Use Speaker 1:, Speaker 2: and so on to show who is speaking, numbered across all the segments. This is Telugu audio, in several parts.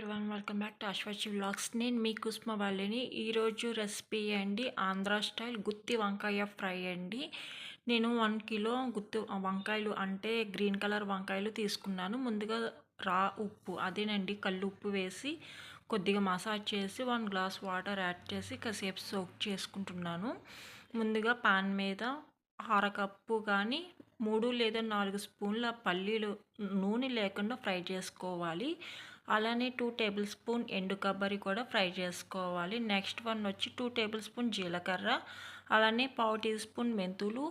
Speaker 1: ఎవరివన్ వెల్కమ్ బ్యాక్ టు అశ్వచి బ్లాగ్స్ నేను మీ కుస్మ వాళ్ళని ఈరోజు రెసిపీ అండి ఆంధ్ర స్టైల్ గుత్తి వంకాయ ఫ్రై అండి. నేను వన్ కిలో గుత్తి వంకాయలు అంటే గ్రీన్ కలర్ వంకాయలు తీసుకున్నాను. ముందుగా రా ఉప్పు అదేనండి కళ్ళు ఉప్పు వేసి కొద్దిగా మసాజ్ చేసి వన్ గ్లాస్ వాటర్ యాడ్ చేసి కాసేపు సోక్ చేసుకుంటున్నాను. ముందుగా పాన్ మీద అరకప్పు కానీ మూడు లేదా నాలుగు స్పూన్ల పల్లీలు నూనె లేకుండా ఫ్రై చేసుకోవాలి. అలానే టూ టేబుల్ స్పూన్ ఎండు కొబ్బరి కూడా ఫ్రై చేసుకోవాలి. నెక్స్ట్ వన్ వచ్చి టూ టేబుల్ స్పూన్ జీలకర్ర అలానే పావు టీ స్పూన్ మెంతులు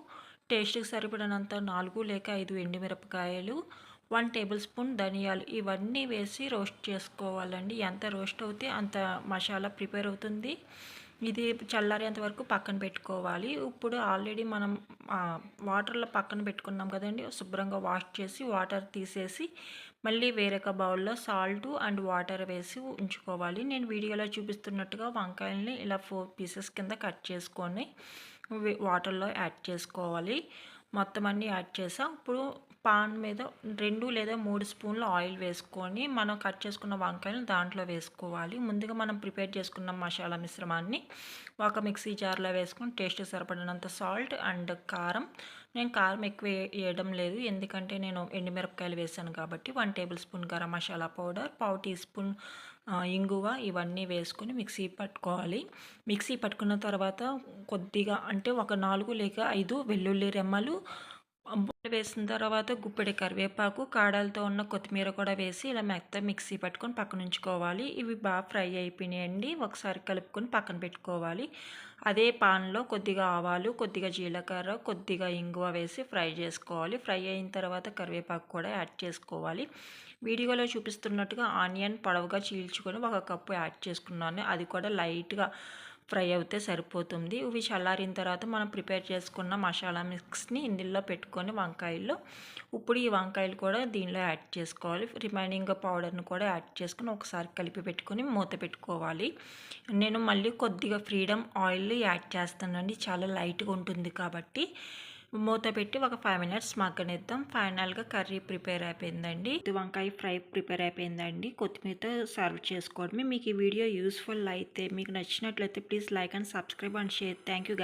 Speaker 1: టేస్ట్కి సరిపడినంత నాలుగు లేక ఐదు ఎండుమిరపకాయలు వన్ టేబుల్ స్పూన్ ధనియాలు ఇవన్నీ వేసి రోస్ట్ చేసుకోవాలండి. ఎంత రోస్ట్ అవుతే అంత మసాలా ప్రిపేర్ అవుతుంది. ఇది చల్లారేంత వరకు పక్కన పెట్టుకోవాలి. ఇప్పుడు ఆల్రెడీ మనం వాటర్లో పక్కన పెట్టుకున్నాం కదండి. శుభ్రంగా వాష్ చేసి వాటర్ తీసేసి మళ్ళీ వేరొక బౌల్లో సాల్ట్ అండ్ వాటర్ వేసి ఉంచుకోవాలి. నేను వీడియోలో చూపిస్తున్నట్టుగా వంకాయల్ని ఇలా ఫోర్ పీసెస్ కింద కట్ చేసుకొని వాటర్లో యాడ్ చేసుకోవాలి. మొత్తం అన్నీ యాడ్ చేసాం. ఇప్పుడు పాన్ మీద రెండు లేదా మూడు స్పూన్లు ఆయిల్ వేసుకొని మనం కట్ చేసుకున్న వంకాయలు దాంట్లో వేసుకోవాలి. ముందుగా మనం ప్రిపేర్ చేసుకున్న మసాలా మిశ్రమాన్ని ఒక మిక్సీ జార్లో వేసుకొని టేస్ట్ సరిపడినంత సాల్ట్ అండ్ కారం. నేను కారం ఎక్కువ వేయడం లేదు. ఎందుకంటే నేను ఎండుమిరపకాయలు వేసాను కాబట్టి one tablespoon garam masala powder పావు టీ స్పూన్ ఇంగువ ఇవన్నీ వేసుకొని మిక్సీ పట్టుకోవాలి. మిక్సీ పట్టుకున్న తర్వాత కొద్దిగా అంటే ఒక నాలుగు లేక ఐదు వెల్లుల్లి రెమ్మలు వేసిన తర్వాత గుప్పెడి కరివేపాకు కాడలతో ఉన్న కొత్తిమీర కూడా వేసి ఇలా మెత్త మిక్సీ పట్టుకొని పక్కన ఉంచుకోవాలి. ఇవి బాగా ఫ్రై అయిపోయినాయండి. ఒకసారి కలుపుకొని పక్కన పెట్టుకోవాలి. అదే పాన్లో కొద్దిగా ఆవాలు కొద్దిగా జీలకర్ర కొద్దిగా ఇంగువ వేసి ఫ్రై చేసుకోవాలి. ఫ్రై అయిన తర్వాత కరివేపాకు కూడా యాడ్ చేసుకోవాలి. వీడియోలో చూపిస్తున్నట్టుగా ఆనియన్ పొడవుగా చీల్చుకొని ఒక కప్పు యాడ్ చేసుకున్నాను. అది కూడా లైట్గా ఫ్రై అయితే సరిపోతుంది. ఇవి చల్లారిన తర్వాత మనం ప్రిపేర్ చేసుకున్న మసాలా మిక్స్ని ఇందులో పెట్టుకొని వంకాయల్లో ఇప్పుడు ఈ వంకాయలు కూడా దీనిలో యాడ్ చేసుకోవాలి. రిమైనింగ్ పౌడర్ని కూడా యాడ్ చేసుకుని ఒకసారి కలిపి పెట్టుకొని మూత పెట్టుకోవాలి. నేను మళ్ళీ కొద్దిగా ఫ్రీడమ్ ఆయిల్ యాడ్ చేస్తానండి. చాలా లైట్గా ఉంటుంది కాబట్టి మూత పెట్టి ఒక ఫైవ్ మినిట్స్ మగ్గనిద్దాం. ఫైనల్గా కర్రీ ప్రిపేర్ అయిపోయిందండి. వంకాయ ఫ్రై ప్రిపేర్ అయిపోయిందండి. కొత్తిమీరతో సర్వ్ చేసుకోవడమే. మీకు ఈ వీడియో యూస్ఫుల్ అయితే మీకు నచ్చినట్లయితే please like and subscribe and share thank you